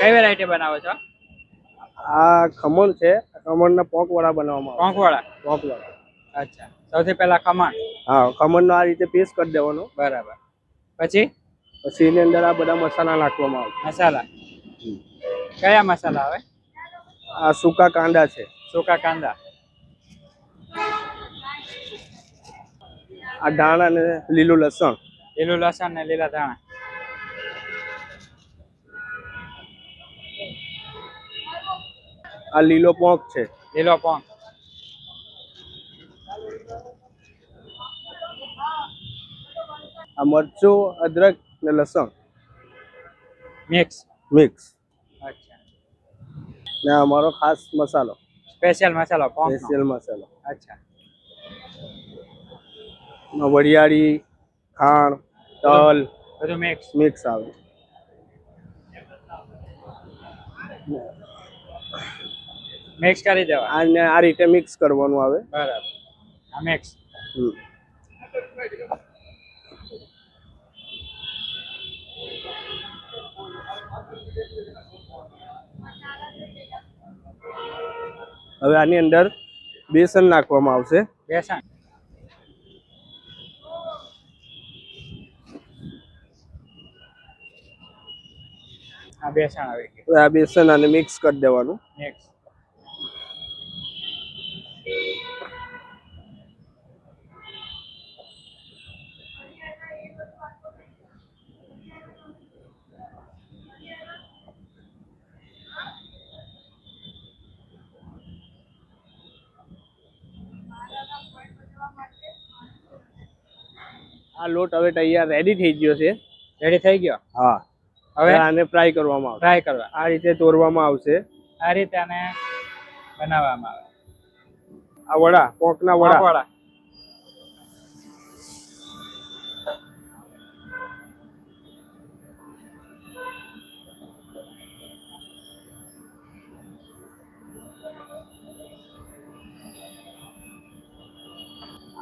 કઈ વેરાયટી બનાવો છો? આ ખમણ છે. ખમણના પોંક વડા બનાવવામાં આવે કોંકવાળા પોંક વડા અચ્છા. સૌથી પહેલા ખમણ? હા ખમણનો આ રીતે પીસ કરી દેવાનો. બરાબર. પછી? પછી એની અંદર આ બધા મસાલા નાખવામાં આવે મસાલા? કયા મસાલા આવે? આ સૂકા કાંદા છે. સૂકા કાંદા. આ ધાણા ને લીલું લસણ. લીલું લસણ ને લીલા ધાણા. આ લીલો પોંક છે. લીલો પોંક. આ મરચું અદરક ને લસણ. મિક્સ. મિક્સ. અચ્છા. ને અમારો ખાસ મસાલો. સ્પેશિયલ મસાલો સ્પેશિયલ મસાલો. અચ્છા. વરિયાળી ખાંડ તલ બધું મિક્સ. મિક્સ આવે. મિક્સ કરી દેવા અને આ રીતે મિક્સ કરવાનું આવે. બરાબર. આ મિક્સ હવે આની અંદર બેસન નાખવામાં આવશે. બેસન. આ બેસન આવી ગયું. આ બેસન અને મિક્સ કરી દેવાનું. મિક્સ આ લોટ હવે તૈયાર રેડી થઈ ગયો છે. રેડી થઈ ગયો? હા. હવે? આને ફ્રાય કરવામાં આવશે. ફ્રાય કરવા. આ રીતે તોરવામાં આવશે. આ રીતે આને બનાવવામાં આવે. આ વડા પોંકના વડા. વડા.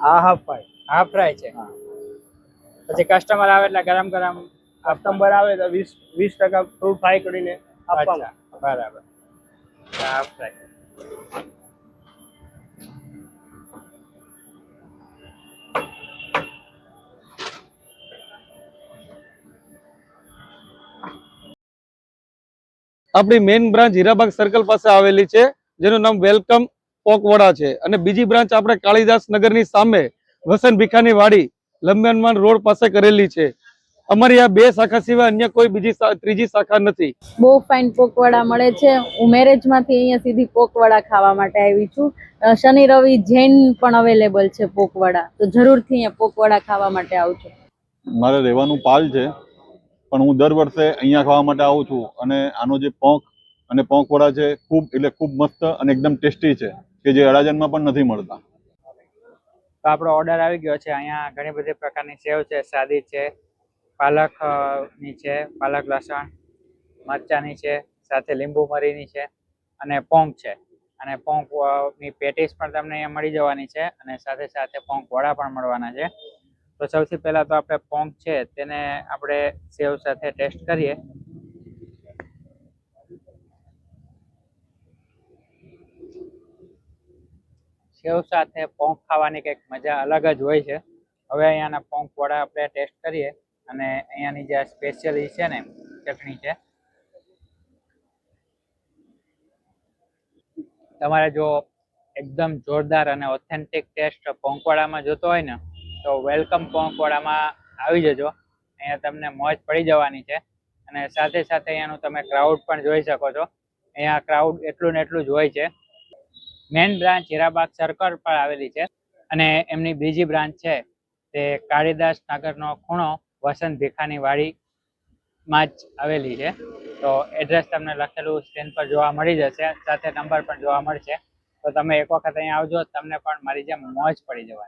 આ હાફ ફ્રાય હાફ ફ્રાય છે. પછી કસ્ટમર આવે એટલે ગરમ ગરમ સપ્ટેમ્બર આવે તો વીસ વીસ ટકા ફ્રૂટ ફ્રાય કરીને બરાબર. આપણી મેઇન બ્રાન્ચ હીરાબાગ સર્કલ પાસે આવેલી છે જેનું નામ વેલકમ પોકવડા છે. અને બીજી બ્રાન્ચ આપણે કાળીદાસ નગરની સામે વસંત ભીખાની વાડી. લંબનમાન રોડ પાસે કરેલી છે. અમારી આ બે શાખા સિવાય અન્ય કોઈ બીજી ત્રીજી શાખા નથી. બહુ ફાઇન પોકવડા મળે છે. હું મેરેજમાંથી અહીંયા સીધી પોકવડા ખાવા માટે આવી છું. શનિ રવિ જૈન પણ અવેલેબલ છે પોકવડા તો જરૂરથી અહીંયા પોકવડા ખાવા માટે આવજો મારે રહેવાનું પાલ છે પણ હું દર વર્ષે અહીંયા ખાવા માટે આવું છું. અને આનો જે પોંક અને પોંકવડા છે ખૂબ એટલે ખૂબ મસ્ત અને એકદમ ટેસ્ટી છે કે જે અડાજણમાં પણ નથી મળતા. તો આપણો ઓર્ડર આવી ગયો છે. અહીંયા ઘણી બધી પ્રકારની સેવ છે, સાદી છે પાલકની છે, પાલક લસણ, મરચાની છે, સાથે લીંબુ મરીની છે અને પોંક છે. અને પોંકની પેટીસ પણ તમને અહીંયા મળી જવાની છે અને સાથે સાથે પોંક વડા પણ મળવાના છે. તો સૌથી પહેલાં તો આપણે પોંક છે તેને આપણે સેવ સાથે ટેસ્ટ કરીએ. સેવ સાથે પોંક ખાવાની કંઈક મજા અલગ જ હોય છે. હવે અહીંયાના પોંક વડા આપણે ટેસ્ટ કરીએ અને અહીંયાની જે સ્પેશિયલ છે ને ચટણી છે. તમારે જો એકદમ જોરદાર અને ઓથેન્ટિક ટેસ્ટ પોંકવાડામાં જોતો હોય ને, તો વેલકમ પોંકવાડામાં આવી જજો. અહીંયા તમને મોજ પડી જવાની છે. અને સાથે સાથે અહીંયાનું તમે ક્રાઉડ પણ જોઈ શકો છો. અહીંયા ક્રાઉડ એટલું ને એટલું જ હોય છે. મેઇન બ્રાન્ચ હીરાબાગ સર્કલ પર આવેલી છે અને એમની બીજી બ્રાન્ચ છે તે કાળીદાસ નગરનો ખૂણો વસંત ભીખાની વાડીમાં જ આવેલી છે. તો એડ્રેસ તમને લખેલું સ્ક્રીન પર જોવા મળી જશે, સાથે નંબર પણ જોવા મળશે. તો તમે એક વખત અહીંયા આવજો, તમને પણ મારી જેમ મોજ પડી જવાની.